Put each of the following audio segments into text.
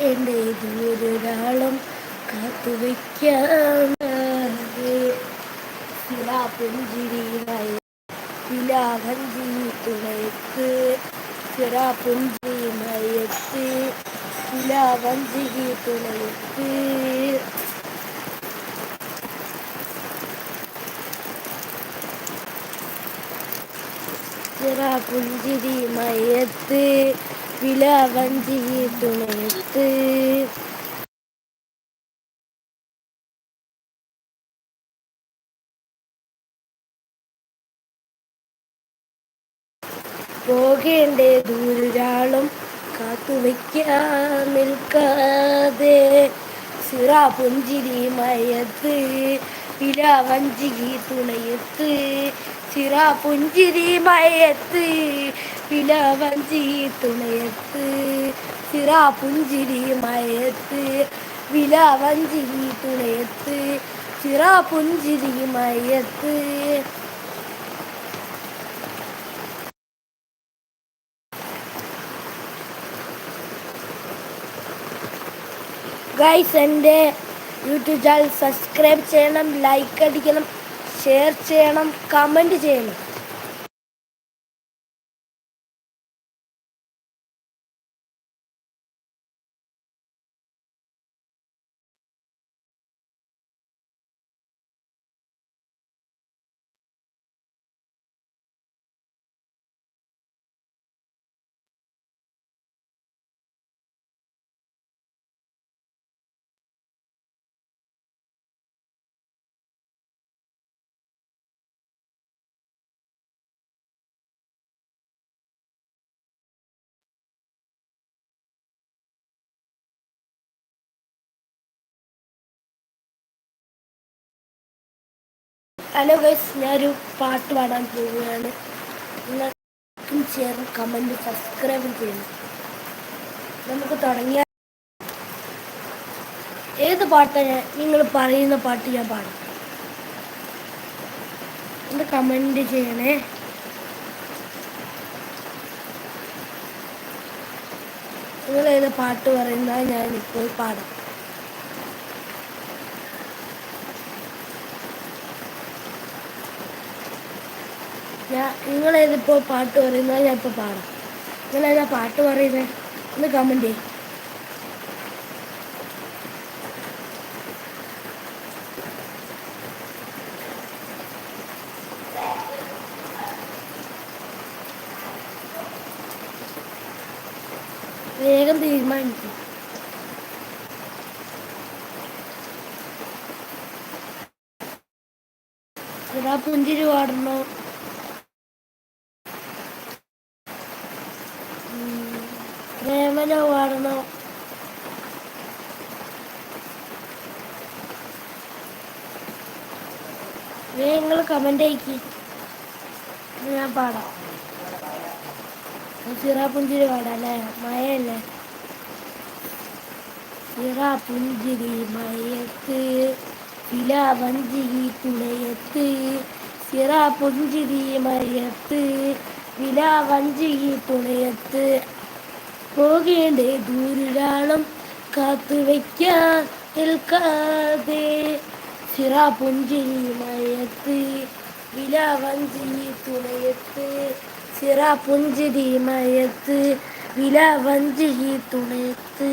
എന്റെ ദൂരൊരാളും കാത്തുവയ്ക്കാതെ പുഞ്ചിരിയായി വിലാകഞ്ചി തുണയത്ത്. ചിറ പുഞ്ചി മയത്ത് വിലാകഞ്ചി തുണയത്ത്. ചിറ പുഞ്ചിരി മയത്ത് തുണയത്ത് പോകേണ്ടേ ദൂരാളും കാത്തുവയ്ക്കാൻ നിൽക്കാതെ. സിറ പുഞ്ചിരി മയത്ത് വില വഞ്ചിരി തുണയത്ത് സിറ പുഞ്ചിരി മയത്ത് വിലവഞ്ചി തുണയത്ത് ചിറ പുഞ്ചിരി മയത്ത് വിലവഞ്ചി തുണയത്ത് ചിറ പുഞ്ചിരി മയത്ത്. ഗൈസ് എന്റെ യൂട്യൂബ് ചാനൽ സബ്സ്ക്രൈബ് ചെയ്യണം ലൈക്ക് അടിക്കണം. ഷെയർ ചെയ്യണം കമന്റ് ചെയ്യണം. ഹലോ ഗൈസ് ഞാനൊരു പാട്ട് പാടാൻ പോവുകയാണ്. നിങ്ങൾക്കും ചേർന്ന് കമന്റ് സബ്സ്ക്രൈബ് ചെയ്യണം. നമുക്ക് തുടങ്ങിയ ഏത് പാട്ടാണ് ഞാൻ നിങ്ങൾ പറയുന്ന പാട്ട് ഞാൻ പാടും. ഒന്ന് കമന്റ് ചെയ്യണേ. നിങ്ങൾ ഏത് പാട്ട് പറയുന്ന ഇപ്പോൾ പാടാം. ഞാൻ നിങ്ങളേതിപ്പോൾ പാട്ട് പറയുന്നത്? ഞാൻ ഇപ്പോൾ പാടാം. നിങ്ങളേതാ പാട്ട് പറയുന്നത് ഒന്ന് കമന്റ് ചെയ്യും. വേഗം തീരുമാനിക്കും പുഞ്ചിരി പാടണോ പ്രേമന പാടണോ നിങ്ങൾ കമന്റ് അയക്കി. ഞാൻ പാടാം. സിറാപ്പുഞ്ചിരി പാടാം അല്ലേ മഴയല്ലേ? സിറാപ്പുഞ്ചിരി മയത്ത് വിലാപഞ്ചിരി തുണയത്ത് സിറാപ്പുഞ്ചിരി മയത്ത് വിലാപഞ്ചിരി തുണയത്ത് പോകേണ്ടേ ദൂരൊരാളും കാത്തു വയ്ക്കാൻ നിൽക്കാതെ സിറ പുഞ്ചിരി മയത്ത് വിലാവഞ്ചി തുണയത്ത്. സിറ പുഞ്ചിരി മയത്ത് വിലാവഞ്ചി തുണയത്ത്.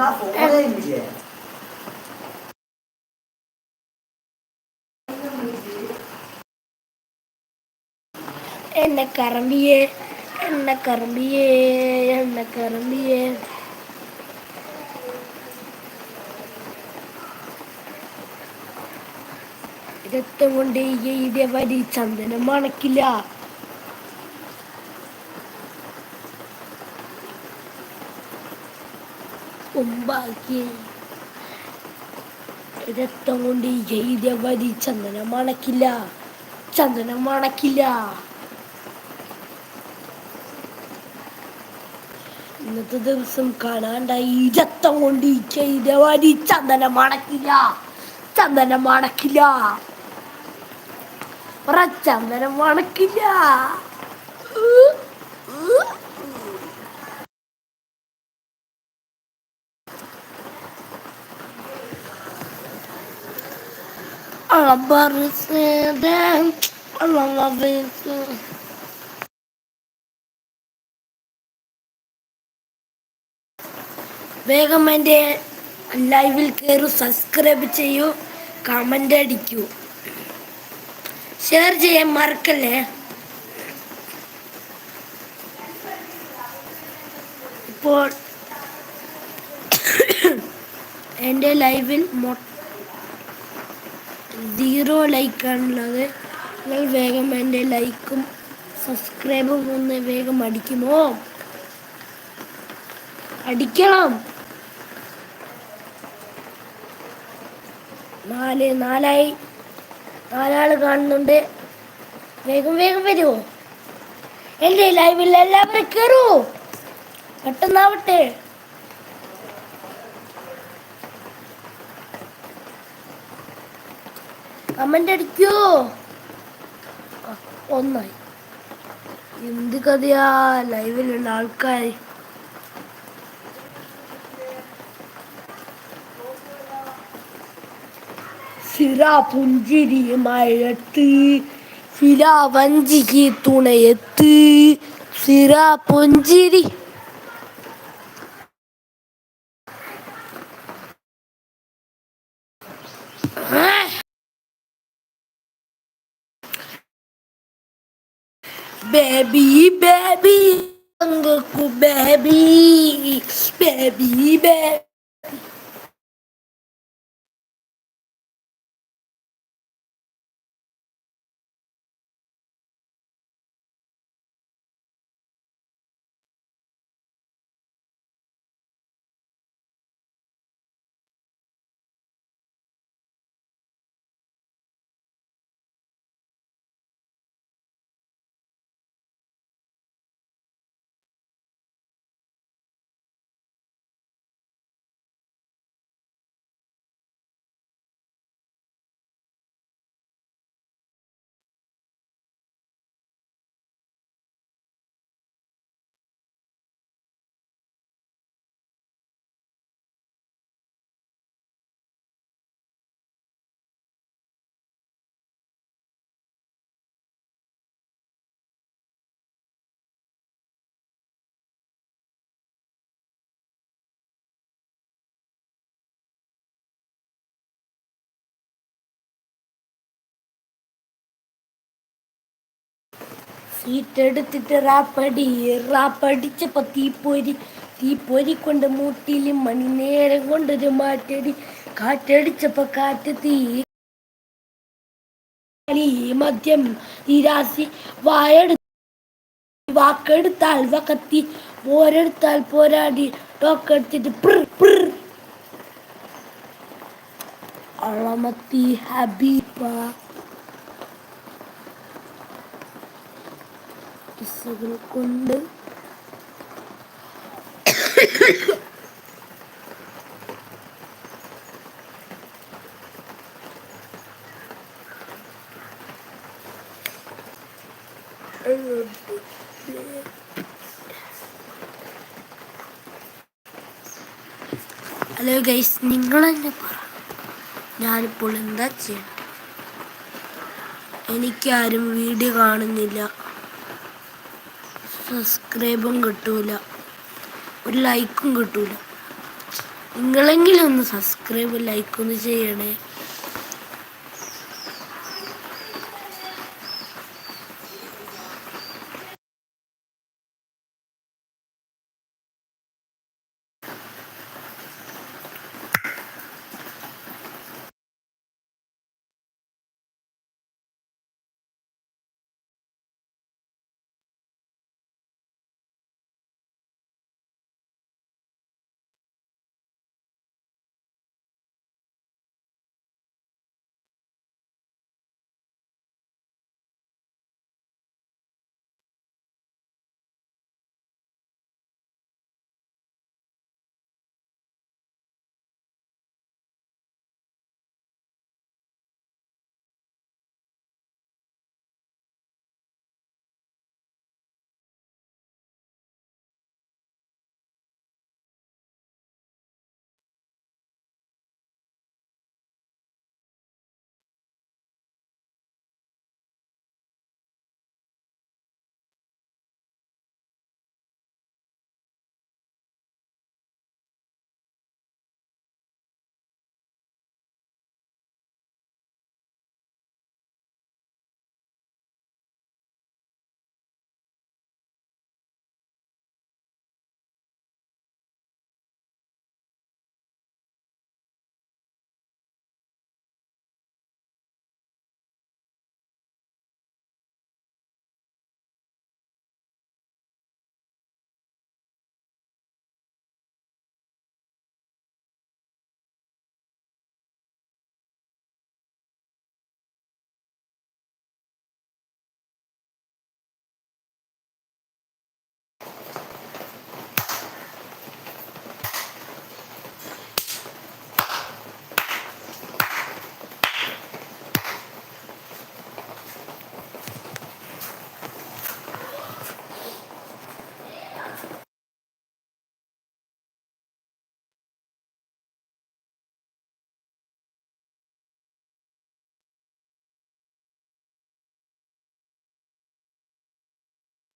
എന്നാ ഫോണില്ലേ എന്നെ കറമ്പിയേ എന്നെ കറമ്പിയേ എന്നെ കറമ്പിയേ രക്തം കൊണ്ട് എഴുതിയ വരി ചന്ദനം മണക്കില്ല മുമ്പാക്കി. രക്തം കൊണ്ട് എഴുതിയ വരി. ചന്ദനം മണക്കില്ല. ചന്ദനം മണക്കില്ല. ഇന്നത്തെ ദിവസം കാണാണ്ടായി. രക്തം കൊണ്ട് ചെയ്തവരി ചന്ദനം മണക്കില്ല. ചന്ദനം മണക്കില്ല. ചന്ദനം മണക്കില്ല. Abarceden, alamadığım. വേഗം എന്റെ ലൈവിൽ കയറി സബ്സ്ക്രൈബ് ചെയ്യൂ കമന്റ് അടിക്കൂ ഷെയർ ചെയ്യാൻ മറക്കല്ലേ ഇപ്പോൾ എന്റെ ലൈവിൽ മൊ സീറോ ലൈക്കാണുള്ളത്. നിങ്ങൾ വേഗം എന്റെ ലൈക്കും സബ്സ്ക്രൈബും ഒന്ന് വേഗം അടിക്കുമോ? അടിക്കണം. നാല് നാലായി. നാലാൾ കാണുന്നുണ്ട്. വേഗം വേഗം വരുമോ എന്റെ ലൈവിൽ എല്ലാവരും കയറൂ. പെട്ടെന്നാവട്ടെ. കമന്റ് അടിക്കോ. ഒന്നായി. എന്ത് കഥയാ? ലൈവിലുള്ള ആൾക്കാർ സിര പുഞ്ചിരി മഴത്ത് സിര വഞ്ചിക്ക് തുണയത്ത്. സിര പുഞ്ചിരി baby, baby, Uncle baby, baby, baby. Seat എടുത്തിട്ട് റാപ്പടി റാപ്പടിച്ചപ്പോ തീപ്പൊരി തീപ്പൊരി കൊണ്ട് മൂട്ടിൽ മണിനേരം കൊണ്ടൊരു മാറ്റടി. കാറ്റടിച്ചപ്പോ കാറ്റ് തീ. മദ്യം നിരാശി വായെടു വാക്കെടുത്താൽ വക്കത്തി പോരെടുത്താൽ പോരാടി. ടോക്കെടുത്തിട്ട് പ്ർ പ്ർ അളമത്തി ഹബീബ. കിസ്സകൾ കൊണ്ട്. ഹലോ ഗൈസ് നിങ്ങൾ തന്നെ പറ. ഞാനിപ്പോൾ എന്താ ചെയ്യണം? എനിക്കാരും വീഡിയോ കാണുന്നില്ല. സബ്സ്ക്രൈബും കിട്ടൂല. ഒരു ലൈക്കും കിട്ടൂല. നിങ്ങളെങ്കിലും ഒന്ന് സബ്സ്ക്രൈബ് ലൈക്കൊന്ന് ചെയ്യണേ.